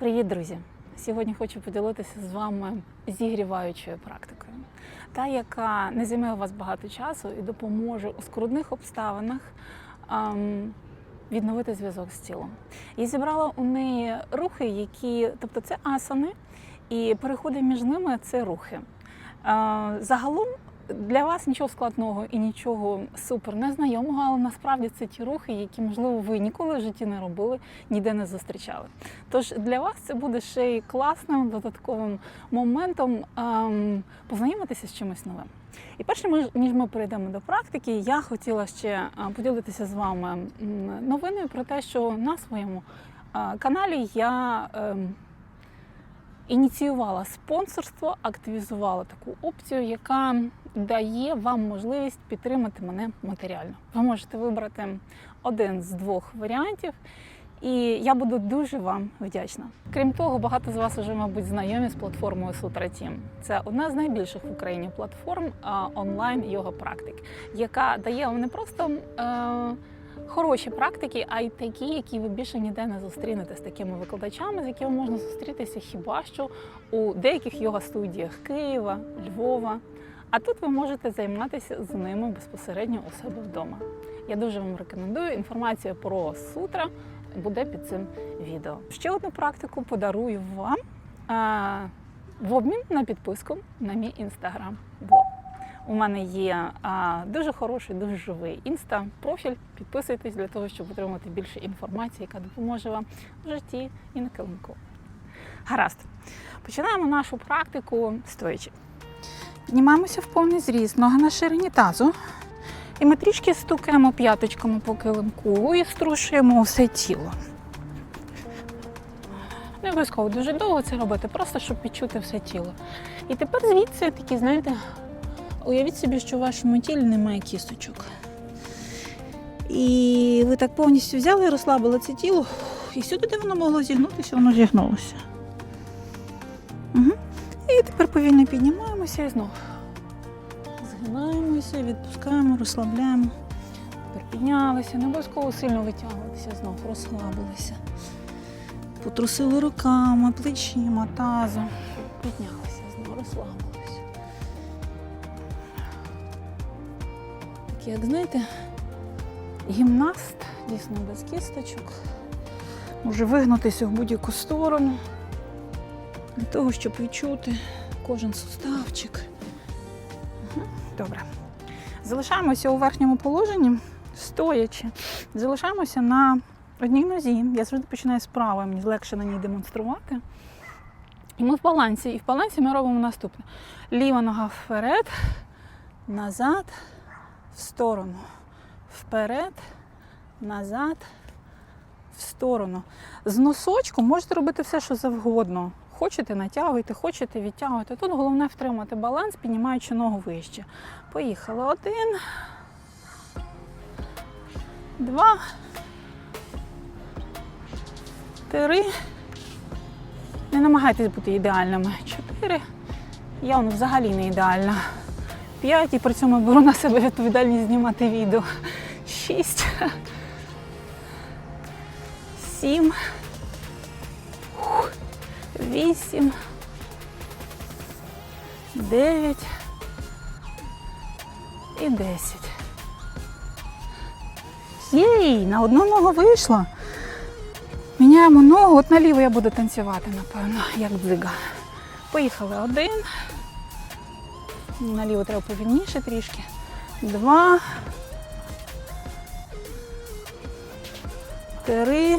Привіт, друзі! Сьогодні хочу поділитися з вами зігріваючою практикою, та яка не займе у вас багато часу і допоможе у скрутних обставинах ем, відновити зв'язок з тілом. Я зібрала у неї рухи, які, тобто це асани, і переходи між ними це рухи. Е, загалом для вас нічого складного і нічого супер незнайомого, але насправді це ті рухи, які, можливо, ви ніколи в житті не робили, ніде не зустрічали. Тож для вас це буде ще й класним додатковим моментом ем, познайомитися з чимось новим. І перше, ніж ми перейдемо до практики, я хотіла ще е, поділитися з вами новиною про те, що на своєму е, каналі я. ем, ініціювала спонсорство, активізувала таку опцію, яка дає вам можливість підтримати мене матеріально. Ви можете вибрати один з двох варіантів. І я буду дуже вам вдячна. Крім того, багато з вас вже, мабуть, знайомі з платформою Sutra Team. Це одна з найбільших в Україні платформ онлайн йога практик, яка дає вам не просто е, хороші практики, а й такі, які ви більше ніде не зустрінете з такими викладачами, з якими можна зустрітися хіба що у деяких йога-студіях Києва, Львова. А тут ви можете займатися з ними безпосередньо у себе вдома. Я дуже вам рекомендую. Інформація про сутра буде під цим відео. Ще одну практику подарую вам а, в обмін на підписку на мій інстаграм. блог У мене є а, дуже хороший, дуже живий інста-профіль. Підписуйтесь для того, щоб отримати більше інформації, яка допоможе вам в житті і на килимку. Гаразд. Починаємо нашу практику стоячи. Піднімаємося в повний зріст, ноги на ширині тазу. І ми трішки стукаємо п'яточками по килимку і струшуємо все тіло. Не обов'язково дуже довго це робити, просто щоб відчути все тіло. І тепер звідси такі, знаєте, уявіть собі, що у вашому тілі немає кісточок. І ви так повністю взяли і розслабили це тіло, і сюди, де воно могло зігнутися, воно зігнулося. Угу. І тепер повільно піднімаємося і знову. Згинаємося, відпускаємо, розслабляємо. Тепер піднялися, не обов'язково сильно витягуватися, знову розслабилися. Потрусили руками, плечима, тазом. Піднялися, знову розслабилися. Так, як знаєте, гімнаст, дійсно без кісточок, може вигнутися в будь-яку сторону для того, щоб відчути кожен суставчик. Добре. Залишаємося у верхньому положенні, стоячи. Залишаємося на одній нозі. Я завжди починаю з правої, мені легше на ній демонструвати. І ми в балансі. І в балансі ми робимо наступне: ліва нога вперед, назад, в сторону. Вперед, назад, в сторону. З носочком можете робити все, що завгодно. Хочете натягуйте, хочете відтягуйте. Тут головне втримати баланс, піднімаючи ногу вище. Поїхали. Один. Два. Три. Не намагайтесь бути ідеальними. Чотири. Я воно взагалі не ідеальна. П'ять. І при цьому беру на себе відповідальність знімати відео. Шість. Сім. Вісім. Дев'ять. І десять. Єй, на одну ногу вийшло. Міняємо ногу, от наліво я буду танцювати, напевно, як дзига. Поїхали один. Наліво треба повільніше трішки. Два. Три.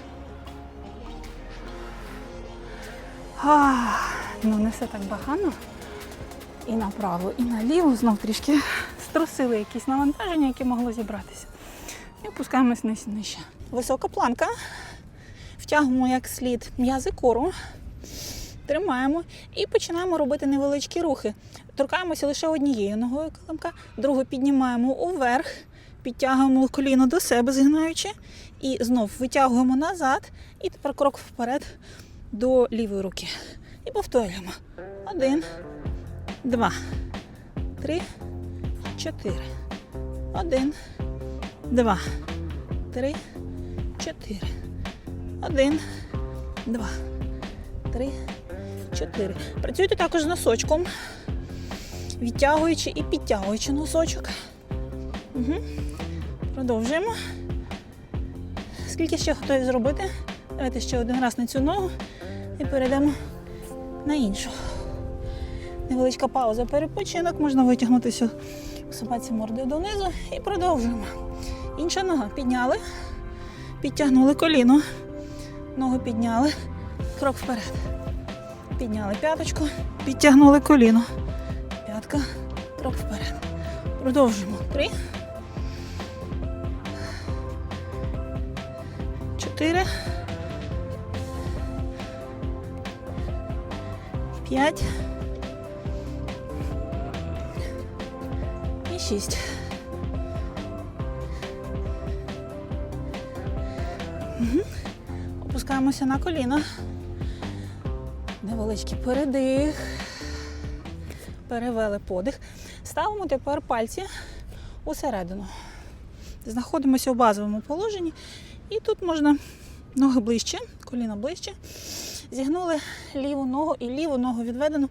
А, ну не все так багано. І направо, і наліво знов трішки струсили якісь навантаження, яке могло зібратися. І опускаємось нижче. нижче. Висока планка. Втягуємо як слід м'язи кору, тримаємо і починаємо робити невеличкі рухи. Торкаємося лише однією ногою килимка, другу піднімаємо уверх, підтягуємо коліно до себе, згинаючи, і знов витягуємо назад, і тепер крок вперед до лівої руки. І повторюємо. Один, два, три, чотири. Один, два, три, чотири. Один, два, три, чотири. Працюйте також з носочком, відтягуючи і підтягуючи носочок. Угу. Продовжуємо. Скільки ще готові зробити? Давайте ще один раз на цю ногу і перейдемо на іншу. Невеличка пауза, перепочинок, можна витягнутися у собаці мордою донизу і продовжуємо. Інша нога підняли, підтягнули коліно, ногу підняли, крок вперед. Підняли п'яточку, підтягнули коліно. П'ятка, крок вперед. Продовжуємо. Три. Чотири. П'ять. І шість. Мгм. Опускаємося на коліна. Невеличкий передих. Перевели подих. Ставимо тепер пальці усередину. Знаходимося у базовому положенні. І тут можна ноги ближче, коліна ближче. Зігнули ліву ногу і ліву ногу відведену,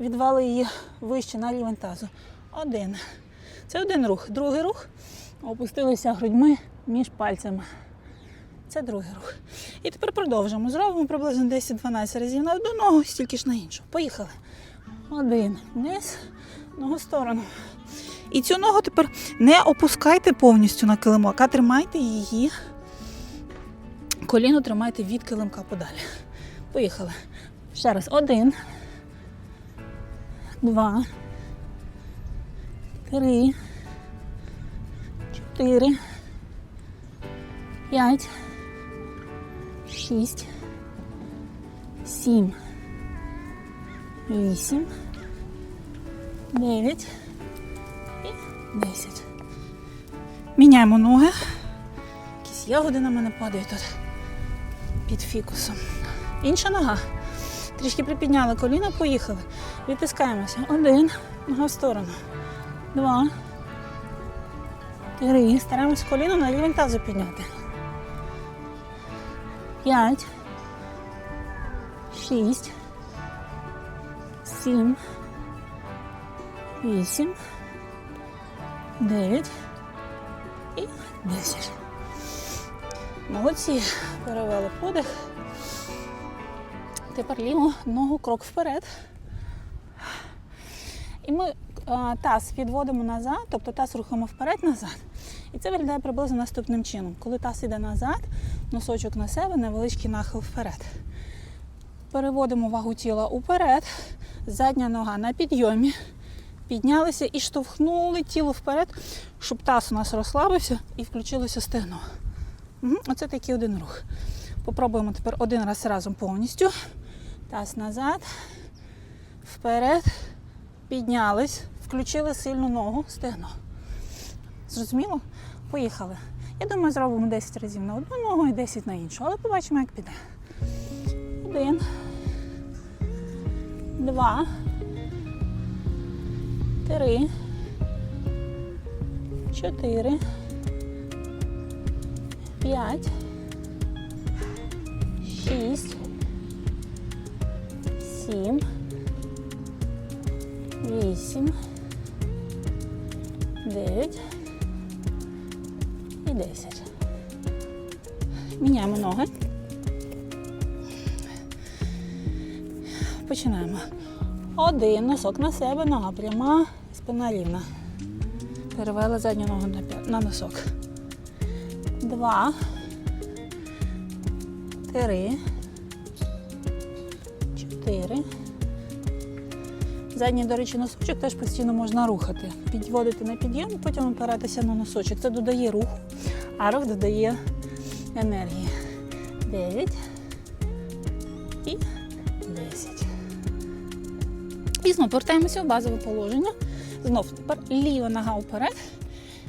відвели її вище на рівень тазу. Один. Це один рух. Другий рух. Опустилися грудьми між пальцями. Це другий рух. І тепер продовжимо. Зробимо приблизно 10-12 разів на одну ногу, стільки ж на іншу. Поїхали. Один. Вниз, ногу в сторону. І цю ногу тепер не опускайте повністю на килимок, а тримайте її. Коліно тримайте від килимка подалі. Поїхали. Ще раз. Один. Два. Три. Чотири. П'ять. Шість. Сім. Вісім. Дев'ять. І десять. Міняємо ноги. Якісь ягоди на мене падають тут під фікусом. Інша нога. Трішки припідняли коліна, поїхали. Відтискаємося. Один. Нога в сторону. Два. Три. Стараємось коліно на рівень тазу підняти. П'ять. Шість. Сім. Вісім. Дев'ять. І десять. Молодці. Перевели подих. Тепер ліву ногу крок вперед. І ми таз відводимо назад, тобто таз рухаємо вперед-назад. І це виглядає приблизно наступним чином. Коли таз іде назад, носочок на себе, невеличкий нахил вперед. Переводимо вагу тіла уперед, задня нога на підйомі. Піднялися і штовхнули тіло вперед, щоб таз у нас розслабився і включилося стегно. Угу. Оце такий один рух. Попробуємо тепер один раз разом повністю. Таз назад, вперед, піднялись, включили сильну ногу, стегно. Зрозуміло? Поїхали. Я думаю, зробимо 10 разів на одну ногу і 10 на іншу, але побачимо, як піде. Один. Два. Три. Чотири. П'ять. Шість. Сім. Вісім. Дев'ять. І десять. Міняємо ноги. Починаємо. Один носок на себе, нога пряма, спина рівна. Перевели задню ногу на, носок. Два. Три. Чотири. Задній, до речі, носочок теж постійно можна рухати. Підводити на підйом, потім опиратися на носочок. Це додає руху, а рух додає енергії. Дев'ять. І 10. І знову повертаємося в базове положення. Знов тепер ліва нога вперед.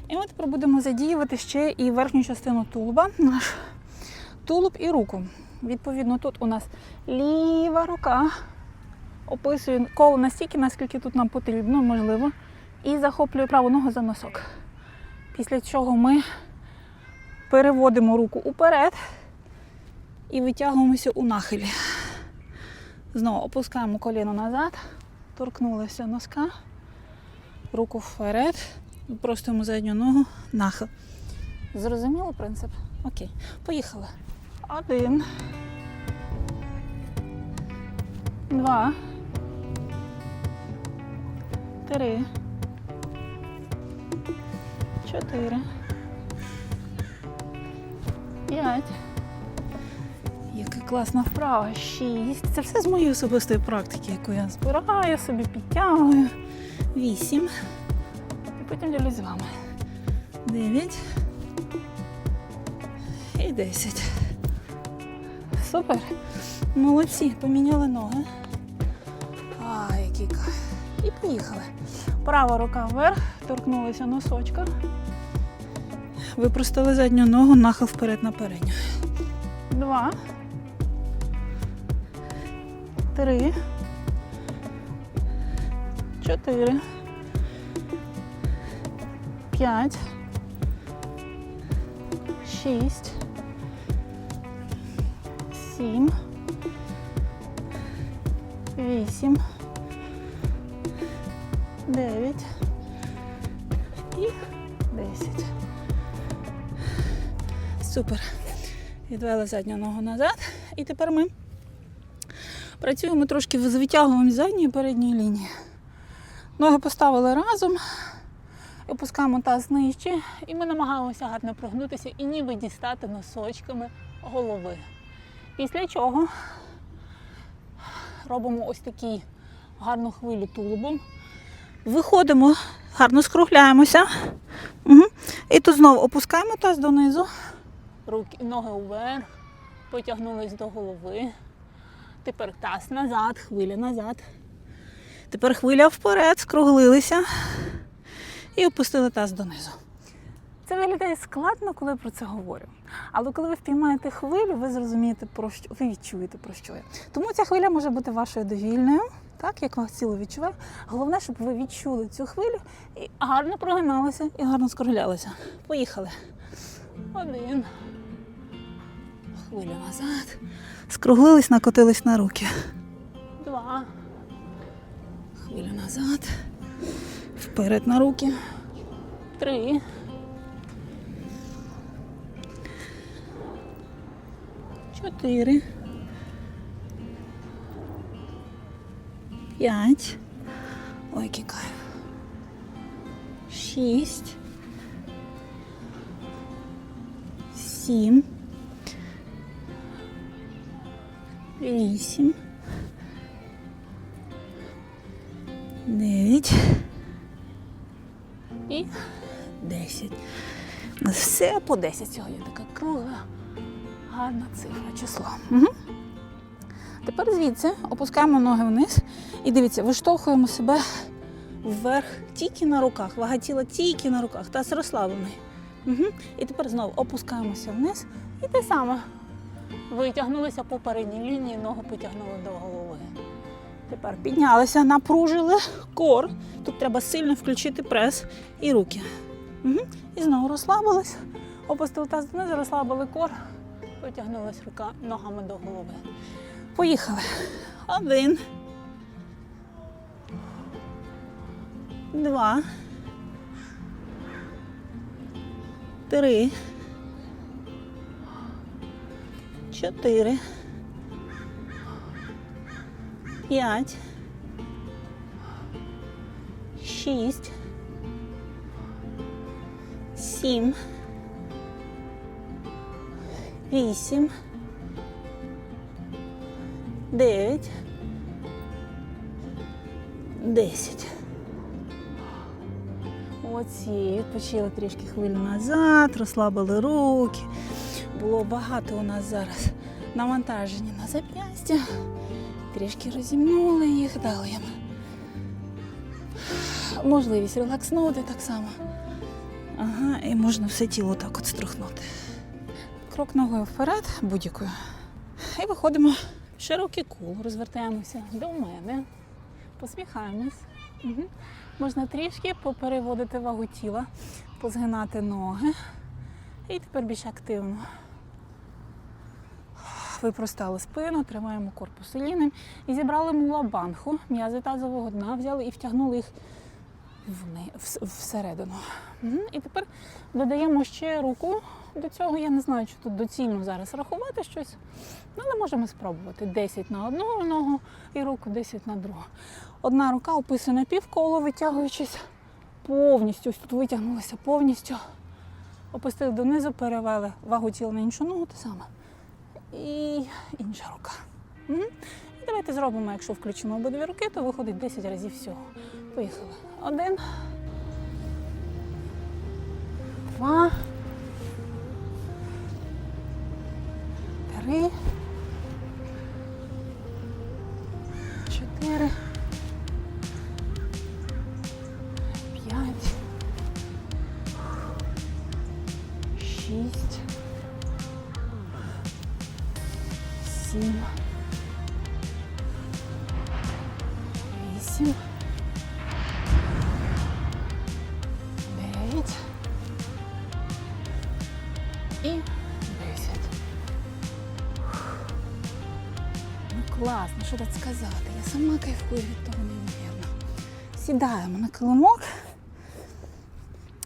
І ми тепер будемо задіювати ще і верхню частину тулуба, наш тулуб і руку. Відповідно, тут у нас ліва рука описує коло настільки, наскільки тут нам потрібно, можливо, і захоплює праву ногу за носок. Після чого ми переводимо руку уперед і витягуємося у нахилі. Знову опускаємо коліно назад, торкнулися носка, руку вперед, простимо задню ногу, нахил. Зрозуміло принцип? Окей, поїхали. Один. Два. Три. Чотири. П'ять. Яка класна вправа. Шість. Це все з моєї особистої практики, яку я збираю, собі підтягую. Вісім. І потім ділюсь з вами. Дев'ять. І десять. Супер. Молодці, поміняли ноги. А, який кайф. І поїхали. Права рука вверх, торкнулися носочка. Випростали задню ногу, нахил вперед на передню. Два. Три. Чотири. П'ять. Шість. Сім. Вісім. Дев'ять. І десять. Супер. Відвели задню ногу назад. І тепер ми працюємо трошки з витягуванням задньої і передньої лінії. Ноги поставили разом, опускаємо таз нижче, і ми намагаємося гарно прогнутися і ніби дістати носочками голови. Після чого робимо ось такий гарну хвилю тулубом. Виходимо, гарно скругляємося. Угу. І тут знову опускаємо таз донизу. Руки, ноги вверх, потягнулись до голови. Тепер таз назад, хвиля назад. Тепер хвиля вперед, скруглилися і опустили таз донизу. Це виглядає складно, коли про це говорю. Але коли ви впіймаєте хвилю, ви зрозумієте, про що ви відчуєте про що я. Тому ця хвиля може бути вашою довільною, так як вас тіло відчуває. Головне, щоб ви відчули цю хвилю і гарно прогиналися і гарно скруглялися. Поїхали. Один. Хвилю назад. Скруглились, накотились на руки. Два. Хвилю назад. Вперед на руки. Три. Чотири. П'ять. Ой, який кайф. Шість. Сім. Вісім. Дев'ять. І десять. Все по 10 сьогодні така круга. Гарна цифра, число. Угу. Тепер звідси опускаємо ноги вниз і дивіться, виштовхуємо себе вверх тільки на руках. Вага тіла тільки на руках. Таз розслаблений. Угу. І тепер знову опускаємося вниз. І те саме. Витягнулися по передній лінії, ногу потягнули до голови. Тепер піднялися, напружили кор. Тут треба сильно включити прес і руки. Угу. І знову розслабились, опустили таз донизу, розслабили кор, потягнулись рука ногами до голови. Поїхали. Один. Два. Три. Чотири. П'ять. Шість. Сім. Вісім. Дев'ять. Десять. Оці, відпочили трішки хвилю назад, розслабили руки. Було багато у нас зараз навантажені на зап'ястя. Трішки розімнули їх, дали їм можливість релакснути так само. Ага, і можна все тіло так от струхнути. Крок ногою вперед, будь-якою. І виходимо в широкий кул, розвертаємося до мене, посміхаємось. Угу. Можна трішки попереводити вагу тіла, позгинати ноги. І тепер більш активно. Випростали спину, тримаємо корпус рівним і зібрали мулабанху, м'язи тазового дна, взяли і втягнули їх вни- вс- всередину. Мгм. І тепер додаємо ще руку до цього. Я не знаю, чи тут доцільно зараз рахувати щось, але можемо спробувати. 10 на одну ногу і руку 10 на другу. Одна рука описує півколо, витягуючись повністю. Ось тут витягнулися повністю. Опустили донизу, перевели вагу тіла на іншу ногу, те саме. І інша рука. І давайте зробимо, якщо включимо обидві руки, то виходить 10 разів всього. Поїхали. Один. Два. Три. Чотири. Що тут сказати. Я сама кайфую від того неймовірно. Сідаємо на килимок.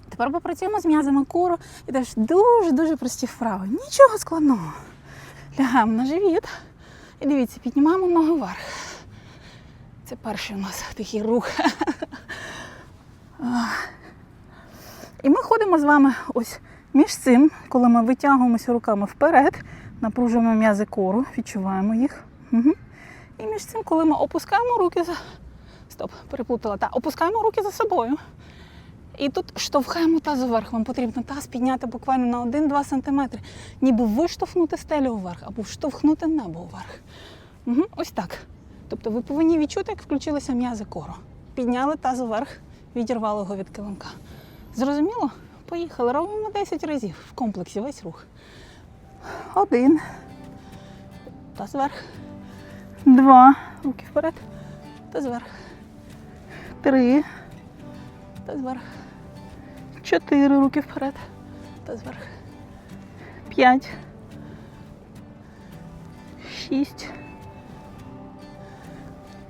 Тепер попрацюємо з м'язами кору і теж дуже-дуже прості вправи. Нічого складного. Лягаємо на живіт. І дивіться, піднімаємо ноги вверх. Це перший у нас такий рух. І ми ходимо з вами ось між цим, коли ми витягуємося руками вперед, напружуємо м'язи кору, відчуваємо їх. Угу. І між цим, коли ми опускаємо руки за. Стоп, переплутала. Так, опускаємо руки за собою. І тут штовхаємо таз вверх. Вам потрібно таз підняти буквально на 1-2 см, ніби виштовхнути стелю вверх або штовхнути небо вверх. Угу. Ось так. Тобто ви повинні відчути, як включилися м'язи кору. Підняли таз вверх, відірвали його від килимка. Зрозуміло? Поїхали. Робимо 10 разів в комплексі весь рух. Один. Таз вверх. Два. Руки вперед. Таз вверх. Три. Таз вверх. Чотири руки вперед. Таз вверх. П'ять. Шість.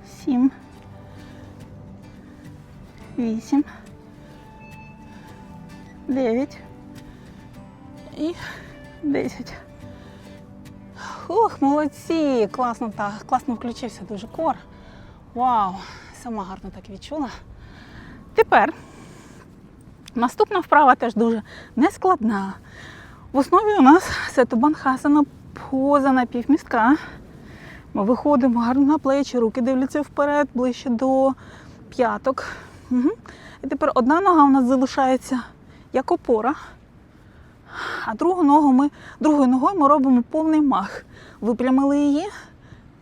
Сім. Вісім. Дев'ять. І десять. Ух, молодці! Класно так, класно включився дуже кор. Вау! Сама гарно так відчула. Тепер наступна вправа теж дуже нескладна. В основі у нас сетубанхасана поза напівмістка. Ми виходимо гарно на плечі, руки дивляться вперед, ближче до п'яток. Угу. І тепер одна нога у нас залишається як опора, а другу ногу ми, другою ногою ми робимо повний мах. Випрямили її.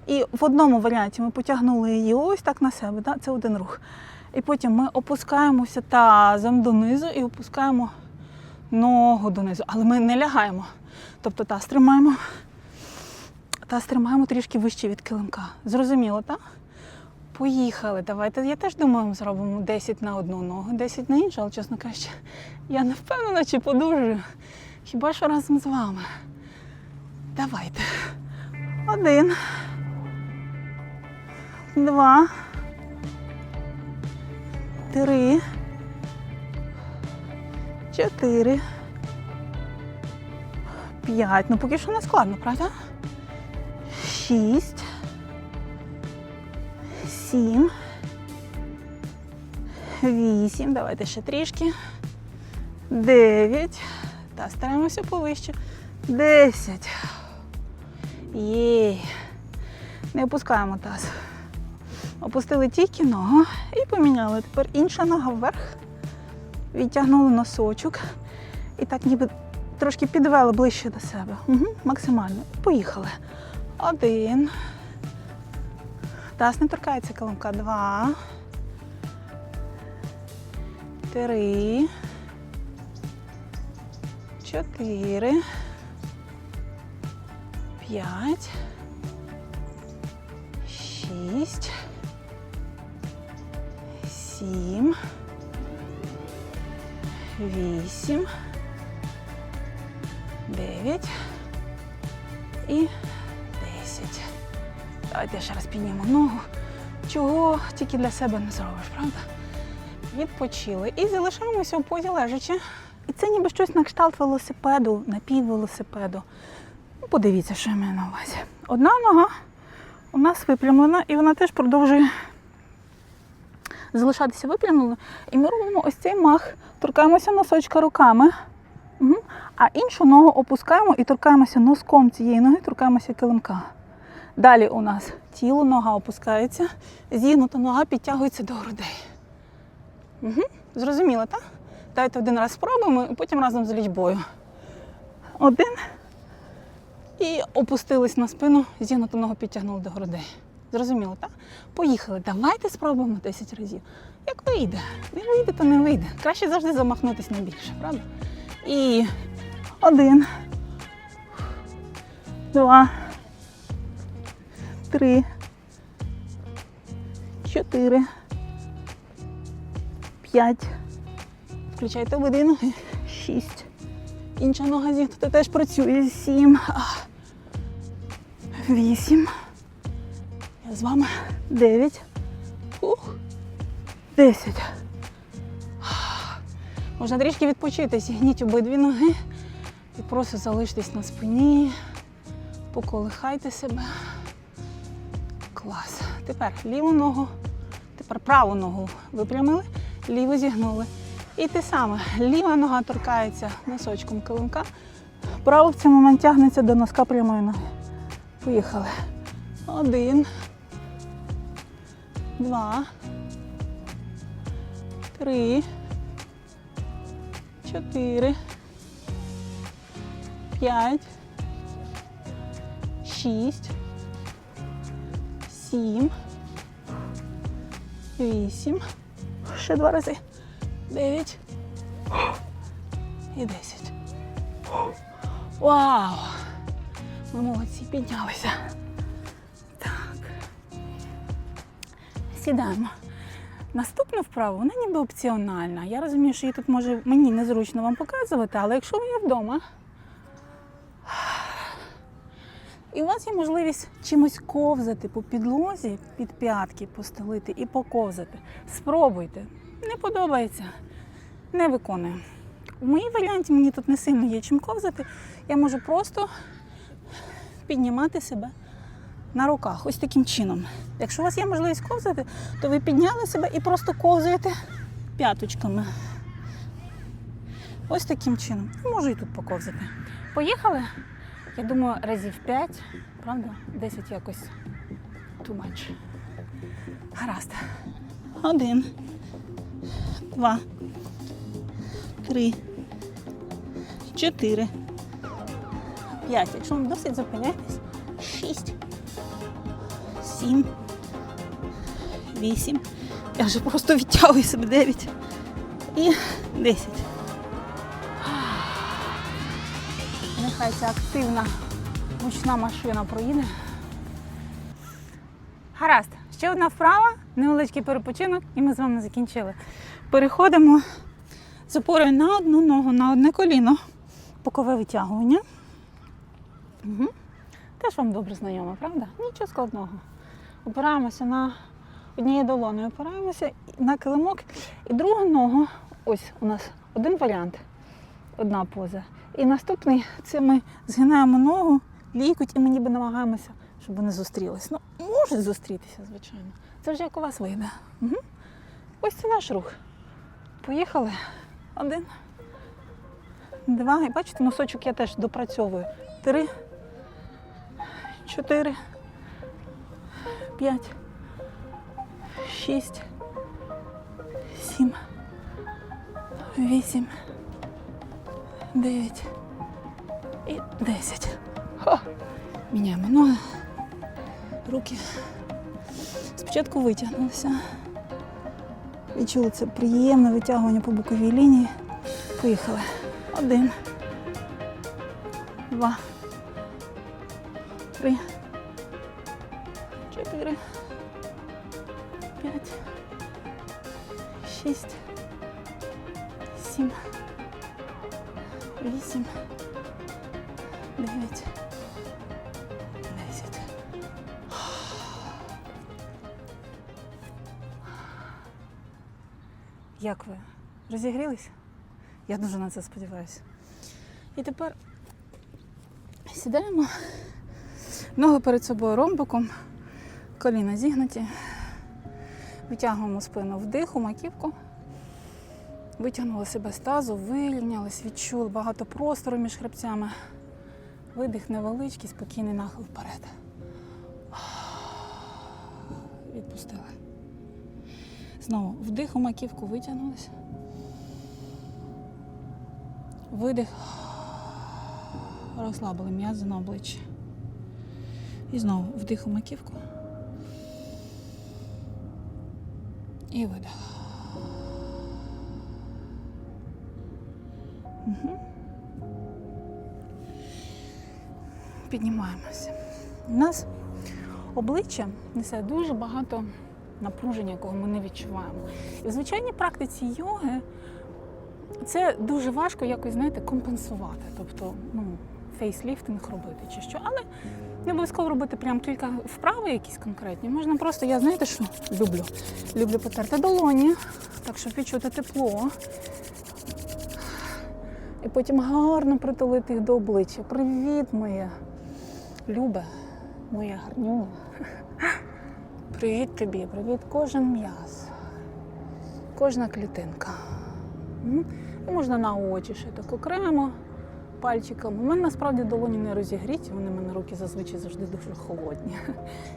І в одному варіанті ми потягнули її ось так на себе. Да? Це один рух. І потім ми опускаємося тазом донизу і опускаємо ногу донизу. Але ми не лягаємо. Тобто таз тримаємо. Таз тримаємо трішки вище від килимка. Зрозуміло, так? Поїхали. Давайте. Я теж думаю, ми зробимо 10 на одну ногу, 10 на іншу, але чесно кажучи, я не впевнена, чи подужую. Хіба що разом з вами. Давайте. Один. Два. Три. Чотири. П'ять. Ну поки що не складно, правда? Шість. Сім. Вісім. Давайте ще трішки. Дев'ять. Та стараємося повище. Десять. Є. Не опускаємо таз. Опустили тільки ногу і поміняли. Тепер інша нога вверх. Відтягнули носочок. І так ніби трошки підвели ближче до себе. Угу, максимально. Поїхали. Один. Таз не торкається килимка. Два. Три. Чотири. П'ять. Шість. Сім. Вісім. Дев'ять. І десять. Давайте ще раз піднімемо ногу. Чого тільки для себе не зробиш, правда? Відпочили. І залишаємося у позі лежачи. І це ніби щось на кшталт велосипеду, напіввелосипеду. Подивіться, що я маю на увазі. Одна нога у нас випрямлена, і вона теж продовжує залишатися випрямленою. І ми робимо ось цей мах, торкаємося носочка руками. Угу. А іншу ногу опускаємо і торкаємося носком цієї ноги, торкаємося килимка. Далі у нас тіло, нога опускається, зігнута нога підтягується до грудей. Угу. Зрозуміло, так? Давайте один раз спробуємо і потім разом з лічбою. Один. І опустились на спину, зігнуту ногу підтягнули до грудей. Зрозуміло, так? Поїхали. Давайте спробуємо 10 разів. Як вийде? Не вийде, то не вийде. Краще завжди замахнутися на більше, правда? І один. Два. Три. Чотири. П'ять. Включайте обидві ноги. Шість. Інша нога зігнута теж працює. Сім. Вісім. Я з вами. Дев'ять. Ух. Десять. Можна трішки відпочити. Зігніть обидві ноги і просто залиштесь на спині. Поколихайте себе. Клас. Тепер ліву ногу, тепер праву ногу випрямили, ліву зігнули. І те саме. Ліва нога торкається носочком килимка. Право в цей момент тягнеться до носка прямої ноги. Поїхали. Один. Два. Три. Чотири. П'ять. Шість. Сім. Вісім. Ще два рази. Дев'ять. І десять. Вау! Ми молодці, піднялися. Так. Сідаємо. Наступна вправа, вона ніби опціональна. Я розумію, що її тут може мені незручно вам показувати, але якщо ви є вдома, і у вас є можливість чимось ковзати по підлозі, під п'ятки постелити і поковзати. Спробуйте. Не подобається, не виконую. У моїй варіанті мені тут не сильно є чим ковзати. Я можу просто піднімати себе на руках, ось таким чином. Якщо у вас є можливість ковзати, то ви підняли себе і просто ковзуєте п'яточками. Ось таким чином. Можу і тут поковзати. Поїхали? Я думаю, разів 5, правда? 10 якось too much. Гаразд. Один. Два. Три. Чотири. П'ять. Якщо вам досить зупиняйтесь. Шість. Сім. Вісім. Я вже просто відтягую себе дев'ять. І десять. Нехай ця активна ручна машина проїде. Гаразд, ще одна вправа, невеличкий перепочинок, і ми з вами закінчили. Переходимо з опорою на одну ногу, на одне коліно. Бокове витягування. Угу. Теж вам добре знайомо, правда? Нічого складного. Опираємося на однією долоною, опираємося на килимок. І другу ногу, ось у нас один варіант, одна поза. І наступний це ми згинаємо ногу, лікуть, і ми ніби намагаємося, щоб вони зустрілись. Ну, можуть зустрітися, звичайно. Це вже як у вас вийде. Угу. Ось це наш рух. Поїхали. Один. Два. І бачите, носочок я теж допрацьовую. Три. Чотири. П'ять. Шість. Сім. Вісім. Дев'ять. І 10. Ха. Міняємо ноги, руки. Спочатку витягнулися. Відчули це приємне витягування по боковій лінії. Поїхали. Один. Два. Три. Чотири. П'ять. Шість. Сім. Вісім. Дев'ять. Десять. Як ви? Розігрілись? Я дуже на це сподіваюся. І тепер сідаємо. Ноги перед собою ромбиком, коліна зігнуті. Витягуємо спину вдиху, маківку. Витягнули себе з тазу, вирівнялись, відчули багато простору між хребцями. Видих невеличкий, спокійний нахил вперед. Відпустили. Знову вдих у маківку витягнулись. Видих. Розслабили м'язи на обличчі. І знову вдих у маківку. І видих. Угу. Піднімаємося. У нас обличчя несе дуже багато напруження, якого ми не відчуваємо. І в звичайній практиці йоги це дуже важко якось, знаєте, компенсувати. Тобто, ну, фейсліфтинг робити чи що. Але не обов'язково робити прям кілька вправ якісь конкретні. Можна просто, я знаєте, що люблю? Люблю потерти долоні, так щоб відчути тепло. І потім гарно притулити їх до обличчя. Привіт, моє любе, моя гарнюня. Привіт тобі, привіт кожен м'яз, кожна клітинка. І можна на очі ще так окремо пальчиком. У мене насправді долоні не розігріті, вони в мене руки зазвичай завжди дуже холодні.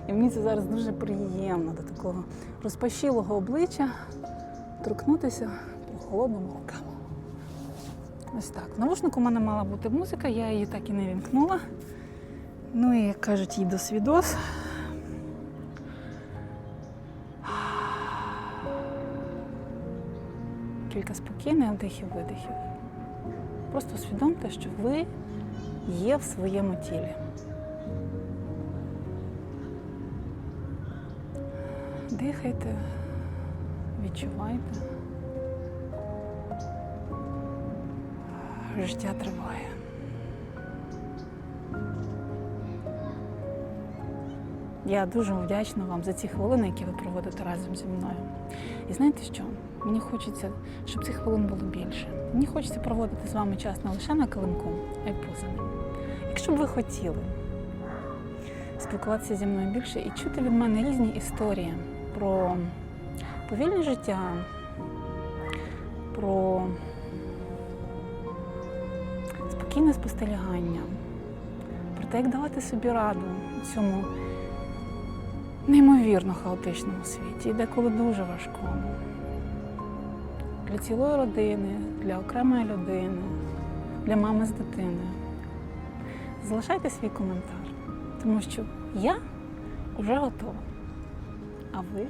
І мені це зараз дуже приємно до такого розпашілого обличчя торкнутися холодними руками. Ось так. В навушнику у мене мала бути музика, я її так і не вімкнула. Ну і як кажуть, їй до свідос. Кілька спокійних вдихів, видихів. Просто усвідомте, що ви є в своєму тілі. Дихайте, відчувайте. Життя триває. Я дуже вдячна вам за ці хвилини, які ви проводите разом зі мною. І знаєте що? Мені хочеться, щоб цих хвилин було більше. Мені хочеться проводити з вами час не лише на килимку, а й поза ним. Якщо б ви хотіли спілкуватися зі мною більше і чути від мене різні історії про повільне життя, про спокійне спостерігання, про те, як давати собі раду цьому неймовірно хаотичному світі, і деколи дуже важкому. Для цілої родини, для окремої людини, для мами з дитиною. Залишайте свій коментар, тому що я вже готова. А ви?